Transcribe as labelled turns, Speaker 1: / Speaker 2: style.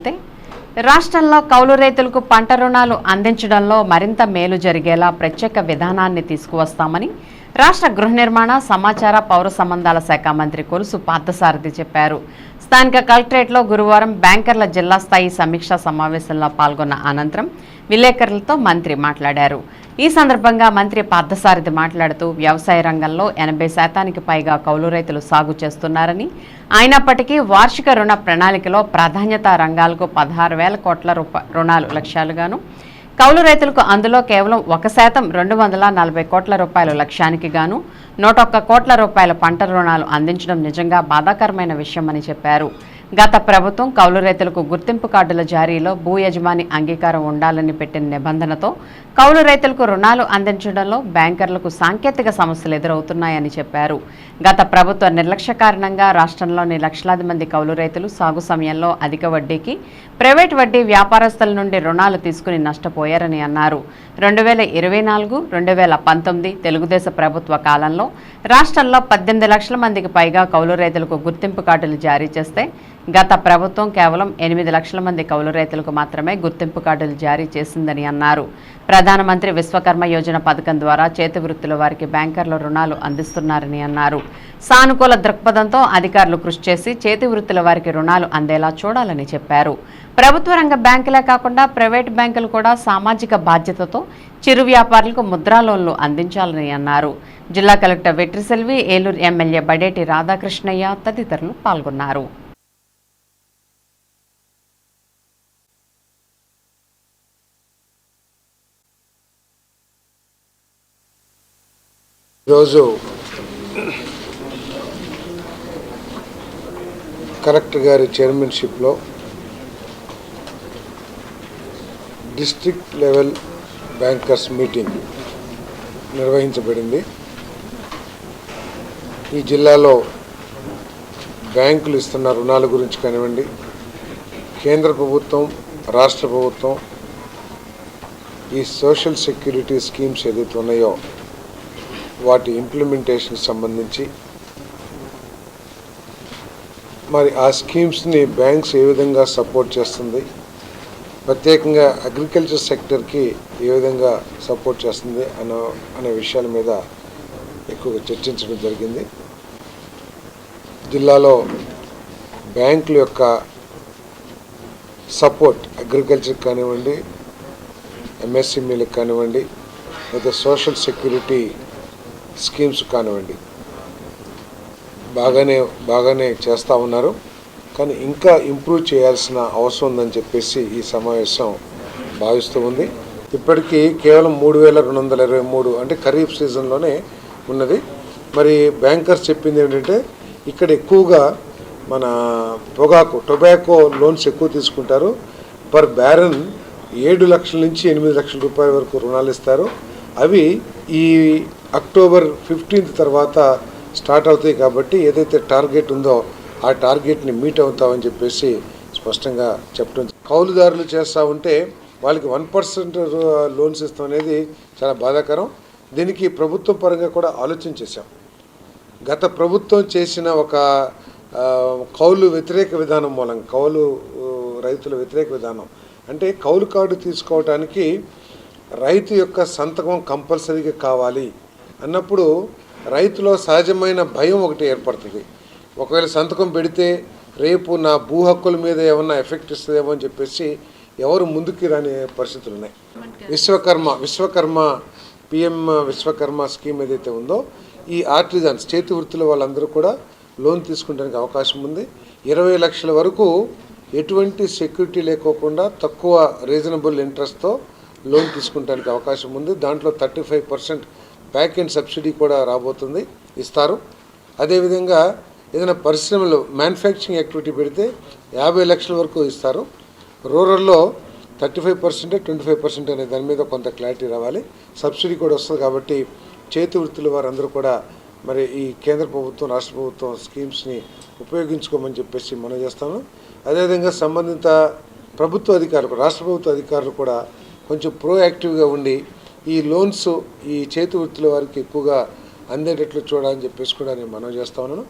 Speaker 1: అయితే రాష్ట్రంలో కౌలు రైతులకు పంట రుణాలు అందించడంలో మరింత మేలు జరిగేలా ప్రత్యేక విధానాన్ని తీసుకువస్తామని రాష్ట్ర గృహ నిర్మాణ సమాచార పౌర సంబంధాల శాఖ మంత్రి కొలుసు పార్థసారథి చెప్పారు. స్థానిక కలెక్టరేట్లో గురువారం బ్యాంకర్ల జిల్లా స్థాయి సమీక్షా సమావేశంలో పాల్గొన్న అనంతరం విలేకరులతో మంత్రి మాట్లాడారు. ఈ సందర్భంగా మంత్రి పార్థసారథి మాట్లాడుతూ వ్యవసాయ రంగంలో ఎనభై శాతానికి పైగా కౌలు రైతులు సాగు చేస్తున్నారని. అయినప్పటికీ వార్షిక రుణ ప్రణాళికలో ప్రాధాన్యత రంగాలకు పదహారు వేల కోట్ల రూప రుణాలు లక్ష్యాలుగాను కౌలు రైతులకు అందులో కేవలం ఒక శాతం రెండు వందల నలభై కోట్ల రూపాయల లక్ష్యానికి గాను నూట ఒక్క కోట్ల రూపాయల పంట రుణాలు అందించడం నిజంగా బాధాకరమైన విషయమని చెప్పారు. గత ప్రభుత్వం కౌలు రైతులకు గుర్తింపు కార్డుల జారీలో భూ యజమాని అంగీకారం ఉండాలని పెట్టిన నిబంధనతో కౌలు రైతులకు రుణాలు అందించడంలో బ్యాంకర్లకు సాంకేతిక సమస్యలు ఎదురవుతున్నాయని చెప్పారు. గత ప్రభుత్వ నిర్లక్ష్య కారణంగా రాష్ట్రంలోని లక్షలాది మంది కౌలు రైతులు సాగు సమయంలో అధిక వడ్డీకి ప్రైవేట్ వడ్డీ వ్యాపారస్తుల నుండి రుణాలు తీసుకుని నష్టపోయారని అన్నారు. రెండు వేల ఇరవై నాలుగు రెండు వేల పంతొమ్మిది తెలుగుదేశ ప్రభుత్వ కాలంలో రాష్ట్రంలో పద్దెనిమిది లక్షల మందికి పైగా కౌలు రైతులకు గుర్తింపు కార్డులు జారీ చేస్తే గత ప్రభుత్వం కేవలం ఎనిమిది లక్షల మంది కౌలు రైతులకు మాత్రమే గుర్తింపు కార్డులు జారీ చేసిందని అన్నారు. ప్రధానమంత్రి విశ్వకర్మ యోజన పథకం ద్వారా చేతి వృత్తుల వారికి బ్యాంకర్లు రుణాలు అందిస్తున్నారని అన్నారు. సానుకూల దృక్పథంతో అధికారులు కృషి చేసి చేతి వృత్తుల వారికి రుణాలు అందేలా చూడాలని చెప్పారు. ప్రభుత్వ రంగ బ్యాంకులే కాకుండా ప్రైవేట్ బ్యాంకులు కూడా సామాజిక బాధ్యతతో చిరు వ్యాపారులకు ముద్రా లోన్లు అందించాలని అన్నారు. జిల్లా కలెక్టర్ వెట్రిసెల్వి ఏలూరు ఎమ్మెల్యే బడేటి రాధాకృష్ణయ్య తదితరులు పాల్గొన్నారు.
Speaker 2: ఈరోజు కలెక్టర్ గారి చైర్మన్షిప్లో డిస్ట్రిక్ట్ లెవెల్ బ్యాంకర్స్ మీటింగ్ నిర్వహించబడింది. ఈ జిల్లాలో బ్యాంకులు ఇస్తున్న రుణాల గురించి కానివ్వండి కేంద్ర ప్రభుత్వం రాష్ట్ర ప్రభుత్వం ఈ సోషల్ సెక్యూరిటీ స్కీమ్స్ ఏదైతే ఉన్నాయో వాటి ఇంప్లిమెంటేషన్కి సంబంధించి మరి ఆ స్కీమ్స్ని బ్యాంక్స్ ఏ విధంగా సపోర్ట్ చేస్తుంది ప్రత్యేకంగా అగ్రికల్చర్ సెక్టర్కి ఏ విధంగా సపోర్ట్ చేస్తుంది అన్న అనే విషయాల మీద ఎక్కువగా చర్చించడం జరిగింది. జిల్లాలో బ్యాంకుల యొక్క సపోర్ట్ అగ్రికల్చర్ కానివ్వండి ఎంఎస్ఎంఈలకు కానివ్వండి లేదా సోషల్ సెక్యూరిటీ స్కీమ్స్ కానివ్వండి. బాగానే బాగానే చేస్తూ ఉన్నారు. కానీ ఇంకా ఇంప్రూవ్ చేయాల్సిన అవసరం ఉందని చెప్పేసి ఈ సమావేశం భావిస్తూ ఉంది. ఇప్పటికీ కేవలం మూడు వేల రెండు వందల ఇరవై మూడు అంటే ఖరీఫ్ సీజన్లోనే ఉన్నది. మరి బ్యాంకర్స్ చెప్పింది ఏంటంటే ఇక్కడ ఎక్కువగా మన పొగాకు టొబాకో లోన్స్ ఎక్కువ తీసుకుంటారు. పర్ బ్యారన్ ఏడు లక్షల నుంచి ఎనిమిది లక్షల రూపాయల వరకు రుణాలు ఇస్తారు. అవి ఈ అక్టోబర్ ఫిఫ్టీన్త్ తర్వాత స్టార్ట్ అవుతాయి కాబట్టి ఏదైతే టార్గెట్ ఉందో ఆ టార్గెట్ని మీట్ అవుతామని చెప్పేసి స్పష్టంగా చెప్పడం కౌలుదారులు చేస్తూ ఉంటే వాళ్ళకి వన్ పర్సెంట్ లోన్స్ ఇస్తాం అనేది చాలా బాధాకరం. దీనికి ప్రభుత్వం పరంగా కూడా ఆలోచన చేశాం. గత ప్రభుత్వం చేసిన ఒక కౌలు వ్యతిరేక విధానం మూలంగా కౌలు రైతుల వ్యతిరేక విధానం. అంటే కౌలు కార్డు తీసుకోవడానికి రైతు యొక్క సంతకం కంపల్సరీగా కావాలి అన్నప్పుడు రైతులో సహజమైన భయం ఒకటి ఏర్పడుతుంది. ఒకవేళ సంతకం పెడితే రేపు నా భూ హక్కుల మీద ఏమన్నా ఎఫెక్ట్ ఇస్తుందేమో అని చెప్పేసి ఎవరు ముందుకి రాని పరిస్థితులు ఉన్నాయి. విశ్వకర్మ విశ్వకర్మ పిఎం విశ్వకర్మ స్కీమ్ ఏదైతే ఉందో ఈ ఆర్టిజన్స్ చేతి వృత్తుల వాళ్ళందరూ కూడా లోన్ తీసుకుంటానికి అవకాశం ఉంది. ఇరవై లక్షల వరకు ఎటువంటి సెక్యూరిటీ లేకోకుండా తక్కువ రీజనబుల్ ఇంట్రెస్ట్తో లోన్ తీసుకుంటానికి అవకాశం ఉంది. దాంట్లో thirty five percent back and subsidy కూడా రాబోతుంది ఇస్తారు. అదేవిధంగా ఏదైనా పరిశ్రమలు మ్యానుఫ్యాక్చరింగ్ యాక్టివిటీ పెడితే యాభై లక్షల వరకు ఇస్తారు. రూరల్లో thirty five percent twenty five percent అనే దాని మీద కొంత క్లారిటీ రావాలి. సబ్సిడీ కూడా వస్తుంది కాబట్టి చేతి వృత్తుల వారందరూ కూడా మరి ఈ కేంద్ర ప్రభుత్వం రాష్ట్ర ప్రభుత్వం స్కీమ్స్ని ఉపయోగించుకోమని చెప్పేసి మనం చేస్తాను అదేవిధంగా సంబంధిత ప్రభుత్వ అధికారులు రాష్ట్ర ప్రభుత్వ అధికారులు కూడా కొంచెం ప్రోయాక్టివ్గా ఉండి ఈ లోన్స్ ఈ చేతి వృత్తుల వారికి ఎక్కువగా అందేటట్లు చూడాలని చెప్పేసి కూడా నేను మనం చేస్తా ఉన్నాను.